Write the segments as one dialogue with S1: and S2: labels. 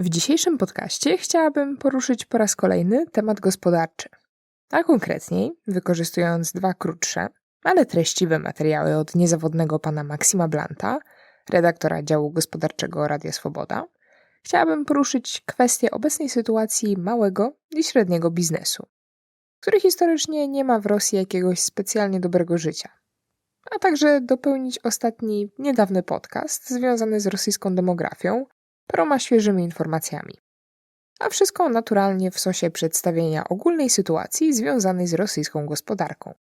S1: W dzisiejszym podcaście chciałabym poruszyć po raz kolejny temat gospodarczy, a konkretniej wykorzystując dwa krótsze, ale treściwe materiały od niezawodnego pana Maksima Blanta, redaktora działu gospodarczego Radia Swoboda, chciałabym poruszyć kwestię obecnej sytuacji małego i średniego biznesu, który historycznie nie ma w Rosji jakiegoś specjalnie dobrego życia. A także dopełnić ostatni, niedawny podcast związany z rosyjską demografią, paroma świeżymi informacjami. A wszystko naturalnie w sosie przedstawienia ogólnej sytuacji związanej z rosyjską gospodarką.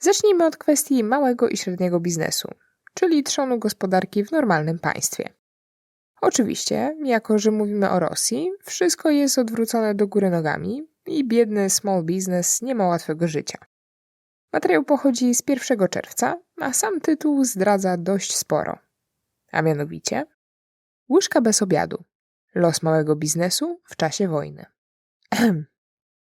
S1: Zacznijmy od kwestii małego i średniego biznesu, czyli trzonu gospodarki w normalnym państwie. Oczywiście, jako że mówimy o Rosji, wszystko jest odwrócone do góry nogami i biedny small business nie ma łatwego życia. Materiał pochodzi z 1 czerwca, a sam tytuł zdradza dość sporo. A mianowicie Łyżka bez obiadu. Los małego biznesu w czasie wojny.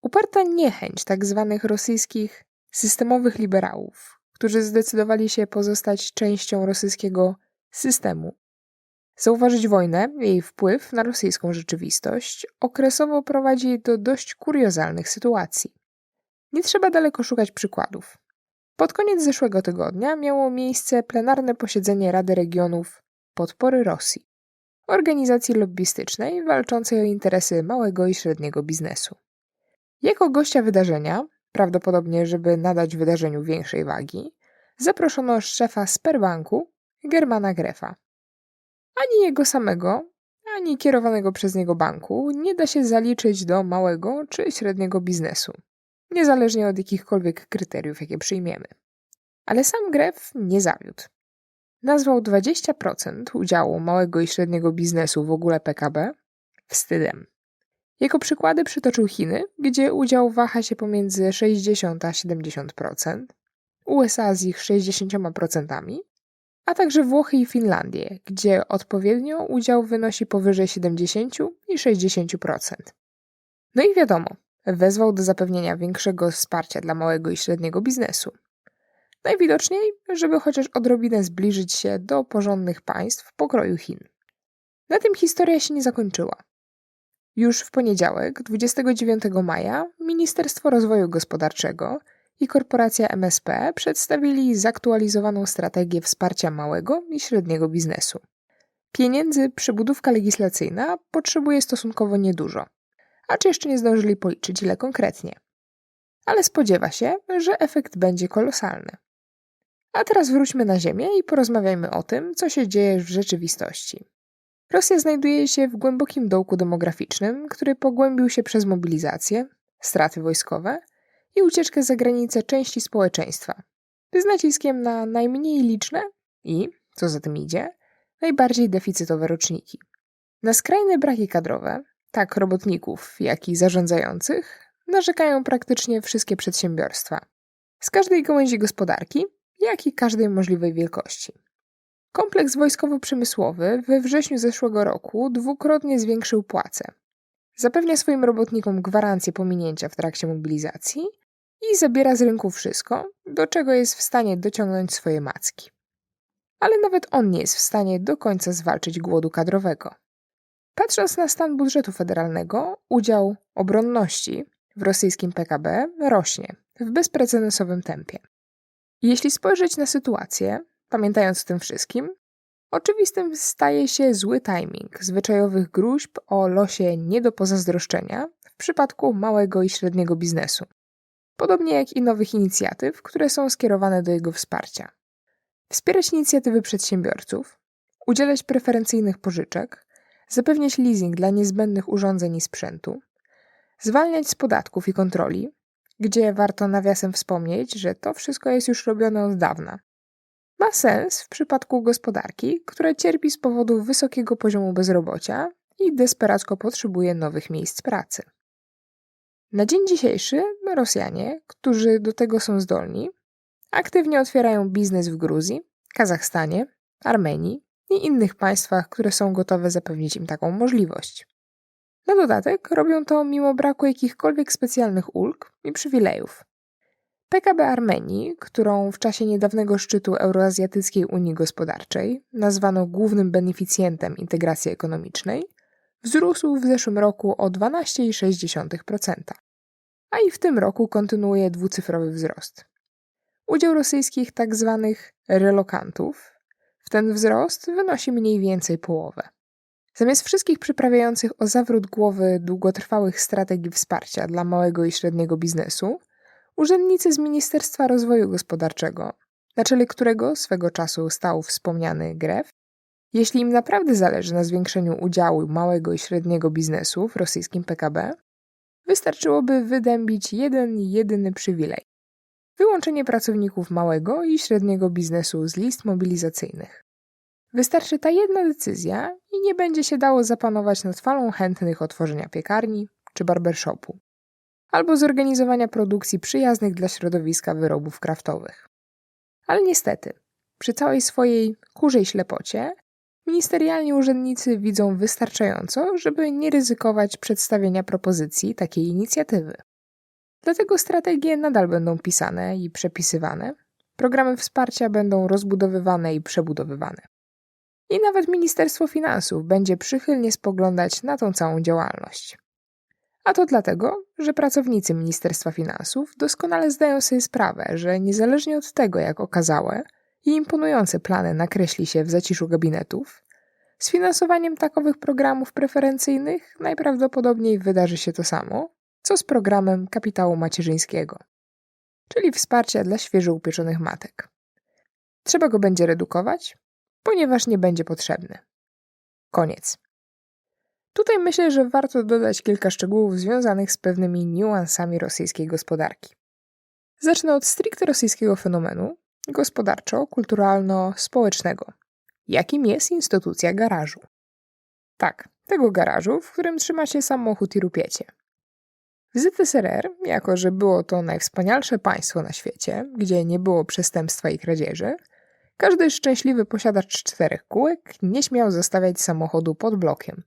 S1: Uparta niechęć tak zwanych rosyjskich systemowych liberałów, którzy zdecydowali się pozostać częścią rosyjskiego systemu. Zauważyć wojnę, jej wpływ na rosyjską rzeczywistość okresowo prowadzi do dość kuriozalnych sytuacji. Nie trzeba daleko szukać przykładów. Pod koniec zeszłego tygodnia miało miejsce plenarne posiedzenie Rady Regionów Podpory Rosji organizacji lobbystycznej walczącej o interesy małego i średniego biznesu. Jako gościa wydarzenia, prawdopodobnie żeby nadać wydarzeniu większej wagi, zaproszono szefa Sperbanku, Germana Grefa. Ani jego samego, ani kierowanego przez niego banku nie da się zaliczyć do małego czy średniego biznesu, niezależnie od jakichkolwiek kryteriów, jakie przyjmiemy. Ale sam Gref nie zawiódł nazwał 20% udziału małego i średniego biznesu w ogóle PKB wstydem. Jego przykłady przytoczył Chiny, gdzie udział waha się pomiędzy 60 a 70%, USA z ich 60%, a także Włochy i Finlandię, gdzie odpowiednio udział wynosi powyżej 70 i 60%. No i wiadomo, wezwał do zapewnienia większego wsparcia dla małego i średniego biznesu. Najwidoczniej, żeby chociaż odrobinę zbliżyć się do porządnych państw pokroju Chin. Na tym historia się nie zakończyła. Już w poniedziałek, 29 maja, Ministerstwo Rozwoju Gospodarczego i korporacja MSP przedstawili zaktualizowaną strategię wsparcia małego i średniego biznesu. Pieniędzy przybudówka legislacyjna potrzebuje stosunkowo niedużo, a czy jeszcze nie zdążyli policzyć ile konkretnie. Ale spodziewa się, że efekt będzie kolosalny. A teraz wróćmy na Ziemię i porozmawiajmy o tym, co się dzieje w rzeczywistości. Rosja znajduje się w głębokim dołku demograficznym, który pogłębił się przez mobilizację, straty wojskowe i ucieczkę za granicę części społeczeństwa, z naciskiem na najmniej liczne i, co za tym idzie, najbardziej deficytowe roczniki. Na skrajne braki kadrowe, tak robotników, jak i zarządzających, narzekają praktycznie wszystkie przedsiębiorstwa. Z każdej gałęzi gospodarki jak i każdej możliwej wielkości. Kompleks wojskowo-przemysłowy we wrześniu zeszłego roku dwukrotnie zwiększył płace. Zapewnia swoim robotnikom gwarancję pominięcia w trakcie mobilizacji i zabiera z rynku wszystko, do czego jest w stanie dociągnąć swoje macki. Ale nawet on nie jest w stanie do końca zwalczyć głodu kadrowego. Patrząc na stan budżetu federalnego, udział obronności w rosyjskim PKB rośnie w bezprecedensowym tempie. Jeśli spojrzeć na sytuację, pamiętając o tym wszystkim, oczywistym staje się zły timing zwyczajowych gruźb o losie nie do pozazdroszczenia w przypadku małego i średniego biznesu, podobnie jak i nowych inicjatyw, które są skierowane do jego wsparcia. Wspierać inicjatywy przedsiębiorców, udzielać preferencyjnych pożyczek, zapewniać leasing dla niezbędnych urządzeń i sprzętu, zwalniać z podatków i kontroli, gdzie warto nawiasem wspomnieć, że to wszystko jest już robione od dawna. Ma sens w przypadku gospodarki, która cierpi z powodu wysokiego poziomu bezrobocia i desperacko potrzebuje nowych miejsc pracy. Na dzień dzisiejszy Rosjanie, którzy do tego są zdolni, aktywnie otwierają biznes w Gruzji, Kazachstanie, Armenii i innych państwach, które są gotowe zapewnić im taką możliwość. Na dodatek robią to mimo braku jakichkolwiek specjalnych ulg i przywilejów. PKB Armenii, którą w czasie niedawnego szczytu Euroazjatyckiej Unii Gospodarczej nazwano głównym beneficjentem integracji ekonomicznej, wzrósł w zeszłym roku o 12,6%, a i w tym roku kontynuuje dwucyfrowy wzrost. Udział rosyjskich tzw. Tak relokantów w ten wzrost wynosi mniej więcej połowę. Zamiast wszystkich przyprawiających o zawrót głowy długotrwałych strategii wsparcia dla małego i średniego biznesu, urzędnicy z Ministerstwa Rozwoju Gospodarczego, na czele którego swego czasu stał wspomniany Gref, jeśli im naprawdę zależy na zwiększeniu udziału małego i średniego biznesu w rosyjskim PKB, wystarczyłoby wydębić jeden jedyny przywilej wyłączenie pracowników małego i średniego biznesu z list mobilizacyjnych. Wystarczy ta jedna decyzja i nie będzie się dało zapanować nad falą chętnych otworzenia piekarni czy barbershopu, albo zorganizowania produkcji przyjaznych dla środowiska wyrobów kraftowych. Ale niestety, przy całej swojej kurzej ślepocie, ministerialni urzędnicy widzą wystarczająco, żeby nie ryzykować przedstawienia propozycji takiej inicjatywy. Dlatego strategie nadal będą pisane i przepisywane, programy wsparcia będą rozbudowywane i przebudowywane. I nawet Ministerstwo Finansów będzie przychylnie spoglądać na tą całą działalność. A to dlatego, że pracownicy Ministerstwa Finansów doskonale zdają sobie sprawę, że niezależnie od tego, jak okazałe i imponujące plany nakreśli się w zaciszu gabinetów, z finansowaniem takowych programów preferencyjnych najprawdopodobniej wydarzy się to samo, co z programem kapitału macierzyńskiego, czyli wsparcia dla świeżo upieczonych matek. Trzeba go będzie redukować, ponieważ nie będzie potrzebny. Koniec. Tutaj myślę, że warto dodać kilka szczegółów związanych z pewnymi niuansami rosyjskiej gospodarki. Zacznę od stricte rosyjskiego fenomenu gospodarczo-kulturalno-społecznego, jakim jest instytucja garażu. Tak, tego garażu, w którym trzyma się samochód i rupiecie. W ZSRR, jako że było to najwspanialsze państwo na świecie, gdzie nie było przestępstwa i kradzieży, każdy szczęśliwy posiadacz czterech kółek nie śmiał zostawiać samochodu pod blokiem,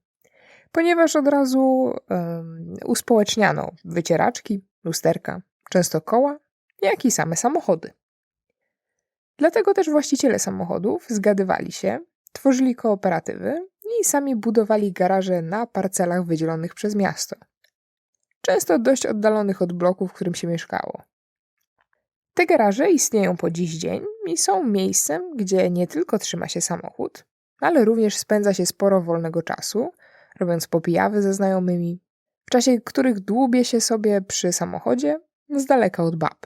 S1: ponieważ od razu um, uspołeczniano wycieraczki, lusterka, często koła, jak i same samochody. Dlatego też właściciele samochodów zgadywali się, tworzyli kooperatywy i sami budowali garaże na parcelach wydzielonych przez miasto – często dość oddalonych od bloku, w którym się mieszkało. Te garaże istnieją po dziś dzień i są miejscem, gdzie nie tylko trzyma się samochód, ale również spędza się sporo wolnego czasu, robiąc popijawy ze znajomymi, w czasie których dłubie się sobie przy samochodzie z daleka od bab.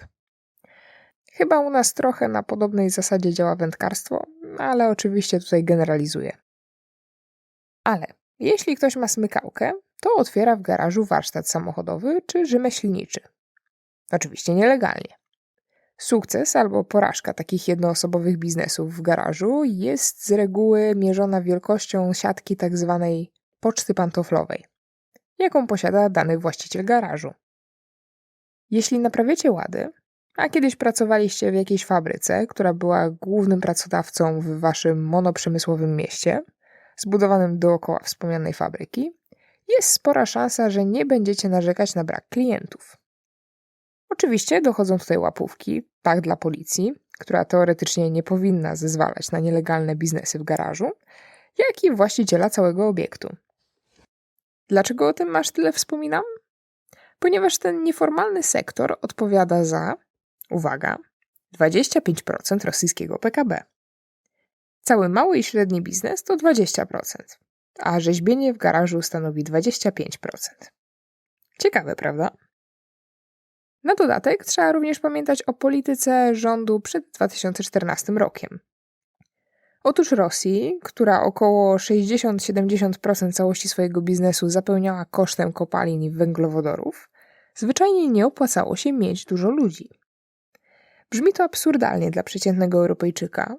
S1: Chyba u nas trochę na podobnej zasadzie działa wędkarstwo, ale oczywiście tutaj generalizuję. Ale jeśli ktoś ma smykałkę, to otwiera w garażu warsztat samochodowy czy rzemieślniczy. Oczywiście nielegalnie. Sukces albo porażka takich jednoosobowych biznesów w garażu jest z reguły mierzona wielkością siatki tzw. Tak poczty pantoflowej, jaką posiada dany właściciel garażu. Jeśli naprawiacie łady, a kiedyś pracowaliście w jakiejś fabryce, która była głównym pracodawcą w waszym monoprzemysłowym mieście, zbudowanym dookoła wspomnianej fabryki, jest spora szansa, że nie będziecie narzekać na brak klientów. Oczywiście dochodzą tutaj łapówki, tak dla policji, która teoretycznie nie powinna zezwalać na nielegalne biznesy w garażu, jak i właściciela całego obiektu. Dlaczego o tym masz tyle wspominam? Ponieważ ten nieformalny sektor odpowiada za, uwaga, 25% rosyjskiego PKB. Cały mały i średni biznes to 20% a rzeźbienie w garażu stanowi 25%. Ciekawe, prawda? Na dodatek trzeba również pamiętać o polityce rządu przed 2014 rokiem. Otóż Rosji, która około 60-70% całości swojego biznesu zapełniała kosztem kopalin i węglowodorów, zwyczajnie nie opłacało się mieć dużo ludzi. Brzmi to absurdalnie dla przeciętnego Europejczyka,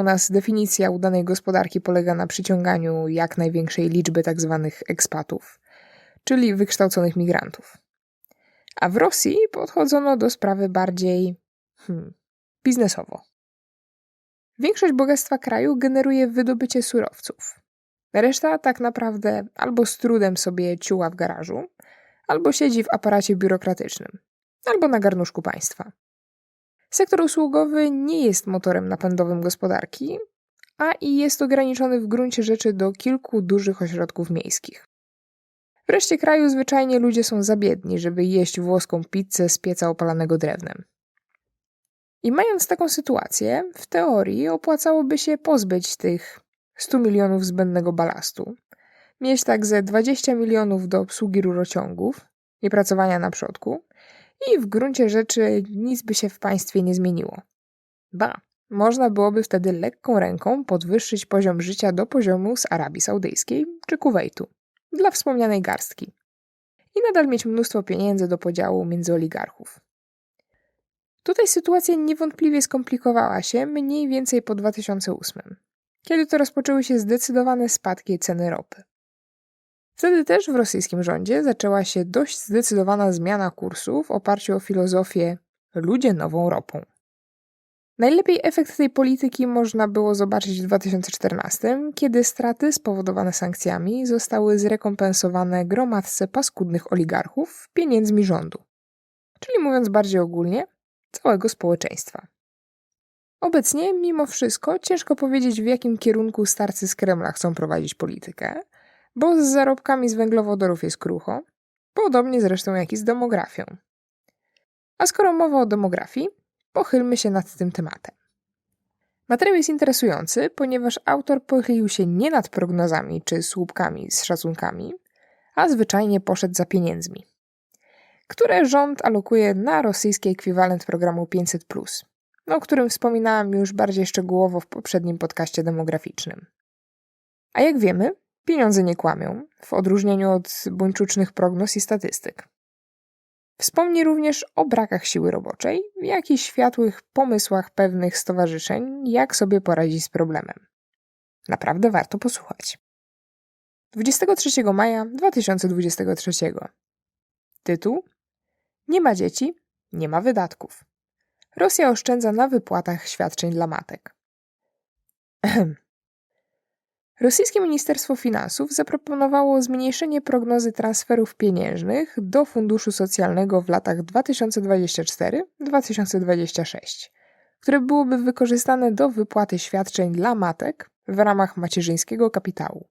S1: u nas definicja udanej gospodarki polega na przyciąganiu jak największej liczby tzw. Tak ekspatów, czyli wykształconych migrantów. A w Rosji podchodzono do sprawy bardziej hmm, biznesowo. Większość bogactwa kraju generuje wydobycie surowców. Reszta tak naprawdę albo z trudem sobie ciuła w garażu, albo siedzi w aparacie biurokratycznym, albo na garnuszku państwa. Sektor usługowy nie jest motorem napędowym gospodarki, a i jest ograniczony w gruncie rzeczy do kilku dużych ośrodków miejskich. W reszcie kraju zwyczajnie ludzie są za biedni, żeby jeść włoską pizzę z pieca opalanego drewnem. I mając taką sytuację, w teorii opłacałoby się pozbyć tych 100 milionów zbędnego balastu, mieć tak ze 20 milionów do obsługi rurociągów i pracowania na przodku, i w gruncie rzeczy nic by się w państwie nie zmieniło. Ba, można byłoby wtedy lekką ręką podwyższyć poziom życia do poziomu z Arabii Saudyjskiej czy Kuwejtu, dla wspomnianej garstki. I nadal mieć mnóstwo pieniędzy do podziału między oligarchów. Tutaj sytuacja niewątpliwie skomplikowała się mniej więcej po 2008, kiedy to rozpoczęły się zdecydowane spadki ceny ropy. Wtedy też w rosyjskim rządzie zaczęła się dość zdecydowana zmiana kursu w oparciu o filozofię ludzie nową ropą. Najlepiej efekt tej polityki można było zobaczyć w 2014, kiedy straty spowodowane sankcjami zostały zrekompensowane gromadce paskudnych oligarchów pieniędzmi rządu. Czyli mówiąc bardziej ogólnie, całego społeczeństwa. Obecnie, mimo wszystko, ciężko powiedzieć, w jakim kierunku starcy z Kremla chcą prowadzić politykę, bo z zarobkami z węglowodorów jest krucho, podobnie zresztą jak i z demografią. A skoro mowa o demografii, pochylmy się nad tym tematem. Materiał jest interesujący, ponieważ autor pochylił się nie nad prognozami czy słupkami z szacunkami, a zwyczajnie poszedł za pieniędzmi, które rząd alokuje na rosyjski ekwiwalent programu 500, o którym wspominałam już bardziej szczegółowo w poprzednim podcaście demograficznym. A jak wiemy, pieniądze nie kłamią, w odróżnieniu od buńczucznych prognoz i statystyk. Wspomni również o brakach siły roboczej, jak i światłych pomysłach pewnych stowarzyszeń, jak sobie poradzić z problemem. Naprawdę warto posłuchać. 23 maja 2023. Tytuł: Nie ma dzieci, nie ma wydatków. Rosja oszczędza na wypłatach świadczeń dla matek. Rosyjskie Ministerstwo Finansów zaproponowało zmniejszenie prognozy transferów pieniężnych do Funduszu Socjalnego w latach 2024-2026, które byłoby wykorzystane do wypłaty świadczeń dla matek w ramach macierzyńskiego kapitału.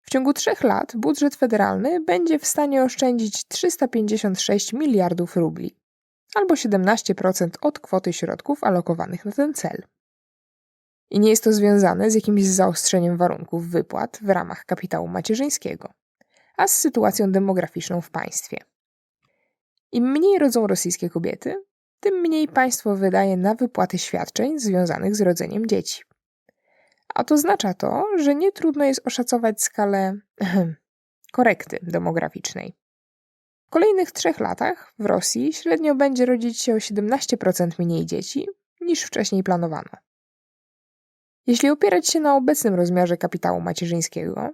S1: W ciągu trzech lat budżet federalny będzie w stanie oszczędzić 356 miliardów rubli, albo 17% od kwoty środków alokowanych na ten cel. I nie jest to związane z jakimś zaostrzeniem warunków wypłat w ramach kapitału macierzyńskiego, a z sytuacją demograficzną w państwie. Im mniej rodzą rosyjskie kobiety, tym mniej państwo wydaje na wypłaty świadczeń związanych z rodzeniem dzieci. A to oznacza to, że nie trudno jest oszacować skalę korekty demograficznej. W kolejnych trzech latach w Rosji średnio będzie rodzić się o 17% mniej dzieci niż wcześniej planowano. Jeśli opierać się na obecnym rozmiarze kapitału macierzyńskiego,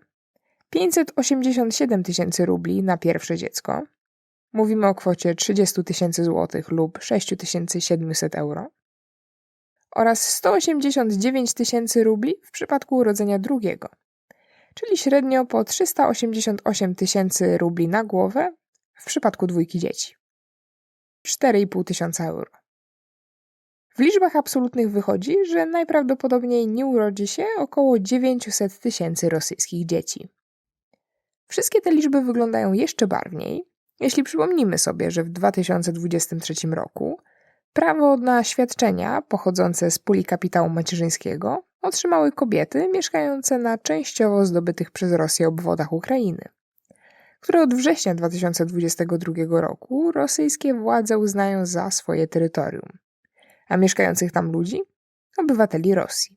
S1: 587 tysięcy rubli na pierwsze dziecko, mówimy o kwocie 30 tysięcy złotych lub 6700 euro, oraz 189 tysięcy rubli w przypadku urodzenia drugiego, czyli średnio po 388 tysięcy rubli na głowę w przypadku dwójki dzieci. 4,5 tysiąca euro. W liczbach absolutnych wychodzi, że najprawdopodobniej nie urodzi się około 900 tysięcy rosyjskich dzieci. Wszystkie te liczby wyglądają jeszcze barwniej, jeśli przypomnimy sobie, że w 2023 roku prawo na świadczenia pochodzące z puli kapitału macierzyńskiego otrzymały kobiety mieszkające na częściowo zdobytych przez Rosję obwodach Ukrainy które od września 2022 roku rosyjskie władze uznają za swoje terytorium, a mieszkających tam ludzi obywateli Rosji.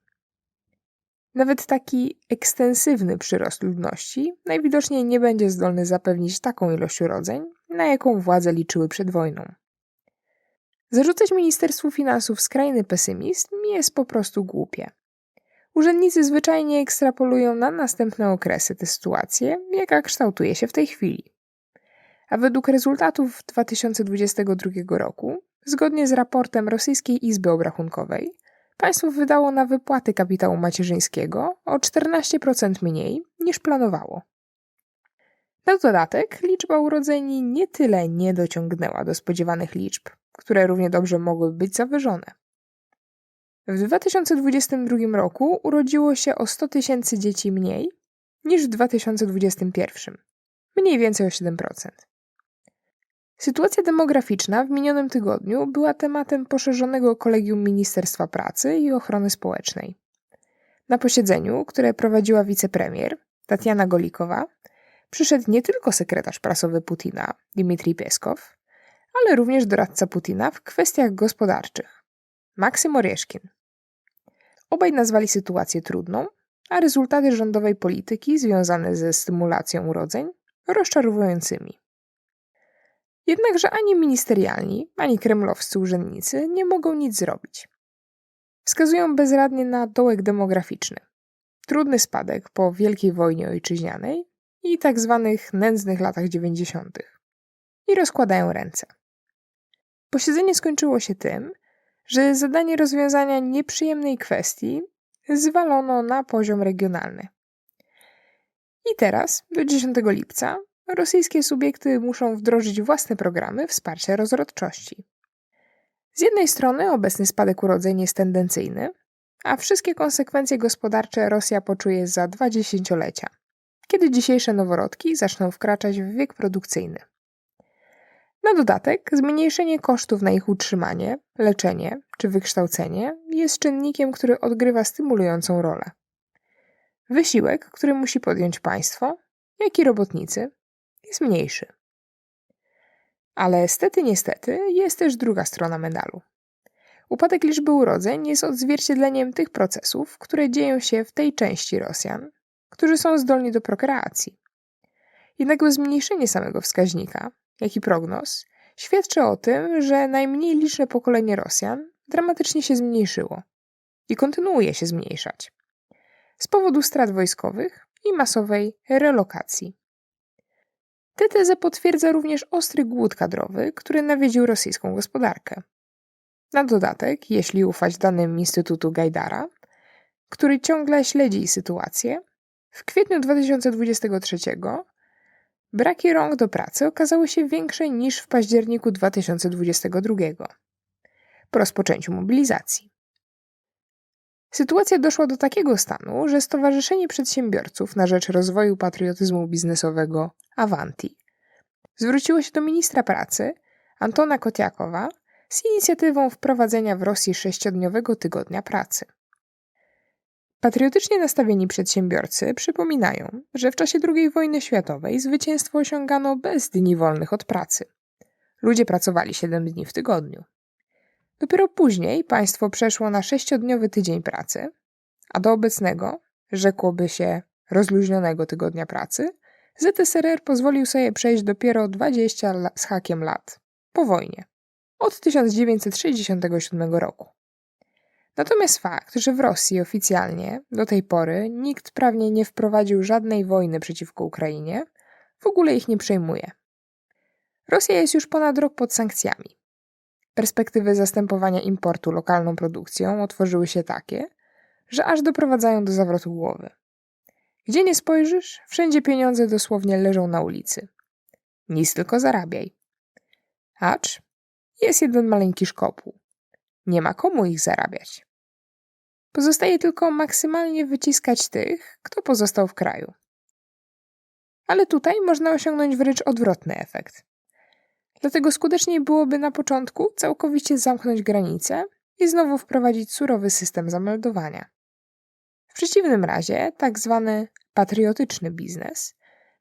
S1: Nawet taki ekstensywny przyrost ludności najwidoczniej nie będzie zdolny zapewnić taką ilość urodzeń, na jaką władze liczyły przed wojną. Zarzucać Ministerstwu Finansów skrajny pesymizm jest po prostu głupie. Urzędnicy zwyczajnie ekstrapolują na następne okresy tę sytuację, jaka kształtuje się w tej chwili. A według rezultatów 2022 roku, zgodnie z raportem Rosyjskiej Izby Obrachunkowej, państwo wydało na wypłaty kapitału macierzyńskiego o 14% mniej niż planowało. Na dodatek liczba urodzeni nie tyle nie dociągnęła do spodziewanych liczb, które równie dobrze mogłyby być zawyżone. W 2022 roku urodziło się o 100 tysięcy dzieci mniej niż w 2021, mniej więcej o 7%. Sytuacja demograficzna w minionym tygodniu była tematem poszerzonego kolegium Ministerstwa Pracy i Ochrony Społecznej. Na posiedzeniu, które prowadziła wicepremier Tatiana Golikowa, przyszedł nie tylko sekretarz prasowy Putina, Dmitrij Pieskow, ale również doradca Putina w kwestiach gospodarczych, Maksym Oryeszkin. Obaj nazwali sytuację trudną, a rezultaty rządowej polityki związane ze stymulacją urodzeń rozczarowującymi. Jednakże ani ministerialni, ani kremlowscy urzędnicy nie mogą nic zrobić. Wskazują bezradnie na dołek demograficzny, trudny spadek po Wielkiej Wojnie Ojczyźnianej i tak zwanych nędznych latach 90. i rozkładają ręce. Posiedzenie skończyło się tym, że zadanie rozwiązania nieprzyjemnej kwestii zwalono na poziom regionalny. I teraz, do 10 lipca, rosyjskie subiekty muszą wdrożyć własne programy wsparcia rozrodczości. Z jednej strony obecny spadek urodzeń jest tendencyjny, a wszystkie konsekwencje gospodarcze Rosja poczuje za dwa dziesięciolecia, kiedy dzisiejsze noworodki zaczną wkraczać w wiek produkcyjny. Na dodatek, zmniejszenie kosztów na ich utrzymanie, leczenie czy wykształcenie jest czynnikiem, który odgrywa stymulującą rolę. Wysiłek, który musi podjąć państwo, jak i robotnicy, jest mniejszy. Ale stety, niestety, jest też druga strona medalu. Upadek liczby urodzeń jest odzwierciedleniem tych procesów, które dzieją się w tej części Rosjan, którzy są zdolni do prokreacji. Jednakże zmniejszenie samego wskaźnika, jak i prognoz, świadczy o tym, że najmniej liczne pokolenie Rosjan dramatycznie się zmniejszyło i kontynuuje się zmniejszać z powodu strat wojskowych i masowej relokacji. Tę tezę potwierdza również ostry głód kadrowy, który nawiedził rosyjską gospodarkę. Na dodatek, jeśli ufać danym Instytutu Gajdara, który ciągle śledzi sytuację, w kwietniu 2023 braki rąk do pracy okazały się większe niż w październiku 2022 po rozpoczęciu mobilizacji. Sytuacja doszła do takiego stanu, że Stowarzyszenie Przedsiębiorców na rzecz rozwoju patriotyzmu biznesowego Avanti zwróciło się do ministra pracy Antona Kotiakowa z inicjatywą wprowadzenia w Rosji sześciodniowego tygodnia pracy. Patriotycznie nastawieni przedsiębiorcy przypominają, że w czasie II wojny światowej zwycięstwo osiągano bez dni wolnych od pracy. Ludzie pracowali 7 dni w tygodniu. Dopiero później państwo przeszło na sześciodniowy tydzień pracy, a do obecnego, rzekłoby się, rozluźnionego tygodnia pracy, ZSRR pozwolił sobie przejść dopiero 20 z hakiem lat po wojnie, od 1967 roku. Natomiast fakt, że w Rosji oficjalnie do tej pory nikt prawnie nie wprowadził żadnej wojny przeciwko Ukrainie, w ogóle ich nie przejmuje. Rosja jest już ponad rok pod sankcjami. Perspektywy zastępowania importu lokalną produkcją otworzyły się takie, że aż doprowadzają do zawrotu głowy. Gdzie nie spojrzysz, wszędzie pieniądze dosłownie leżą na ulicy. Nic tylko zarabiaj. Acz jest jeden maleńki szkopuł. Nie ma komu ich zarabiać. Pozostaje tylko maksymalnie wyciskać tych, kto pozostał w kraju. Ale tutaj można osiągnąć wręcz odwrotny efekt. Dlatego skuteczniej byłoby na początku całkowicie zamknąć granice i znowu wprowadzić surowy system zameldowania. W przeciwnym razie, tak zwany patriotyczny biznes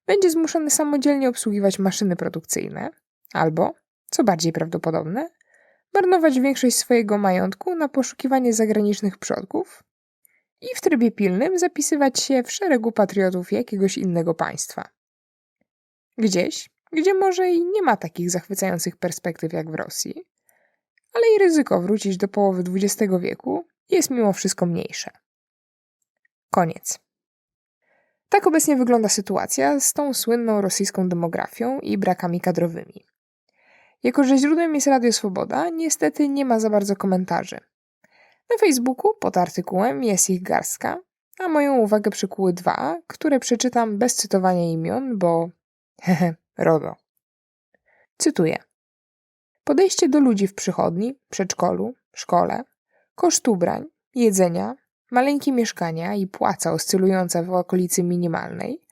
S1: będzie zmuszony samodzielnie obsługiwać maszyny produkcyjne albo, co bardziej prawdopodobne, marnować większość swojego majątku na poszukiwanie zagranicznych przodków i w trybie pilnym zapisywać się w szeregu patriotów jakiegoś innego państwa. Gdzieś, gdzie może i nie ma takich zachwycających perspektyw jak w Rosji, ale i ryzyko wrócić do połowy XX wieku jest mimo wszystko mniejsze. Koniec. Tak obecnie wygląda sytuacja z tą słynną rosyjską demografią i brakami kadrowymi. Jako, że źródłem jest Radio Swoboda, niestety nie ma za bardzo komentarzy. Na Facebooku pod artykułem jest ich garstka, a moją uwagę przykuły dwa, które przeczytam bez cytowania imion, bo hehe, RODO. Cytuję. Podejście do ludzi w przychodni, przedszkolu, szkole, koszt ubrań, jedzenia, maleńkie mieszkania i płaca oscylująca w okolicy minimalnej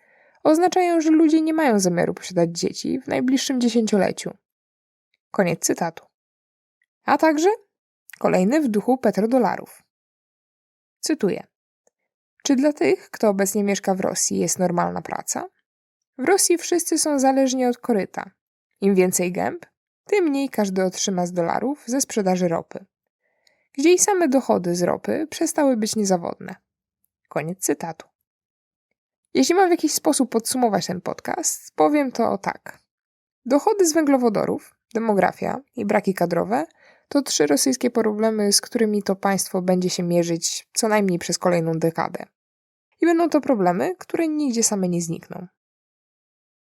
S1: oznaczają, że ludzie nie mają zamiaru posiadać dzieci w najbliższym dziesięcioleciu. Koniec cytatu. A także kolejny w duchu petrodolarów. Cytuję. Czy dla tych, kto obecnie mieszka w Rosji, jest normalna praca? W Rosji wszyscy są zależni od koryta. Im więcej gęb, tym mniej każdy otrzyma z dolarów ze sprzedaży ropy. Gdzie i same dochody z ropy przestały być niezawodne. Koniec cytatu. Jeśli mam w jakiś sposób podsumować ten podcast, powiem to tak. Dochody z węglowodorów, demografia i braki kadrowe to trzy rosyjskie problemy, z którymi to państwo będzie się mierzyć co najmniej przez kolejną dekadę. I będą to problemy, które nigdzie same nie znikną.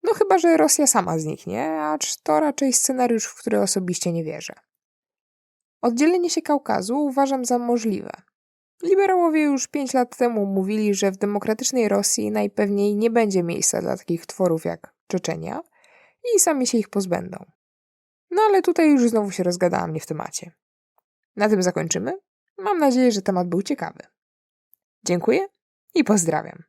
S1: No chyba, że Rosja sama zniknie, acz to raczej scenariusz, w który osobiście nie wierzę. Oddzielenie się Kaukazu uważam za możliwe. Liberałowie już pięć lat temu mówili, że w demokratycznej Rosji najpewniej nie będzie miejsca dla takich tworów jak Czeczenia i sami się ich pozbędą. No ale tutaj już znowu się rozgadałam nie w temacie. Na tym zakończymy. Mam nadzieję, że temat był ciekawy. Dziękuję i pozdrawiam.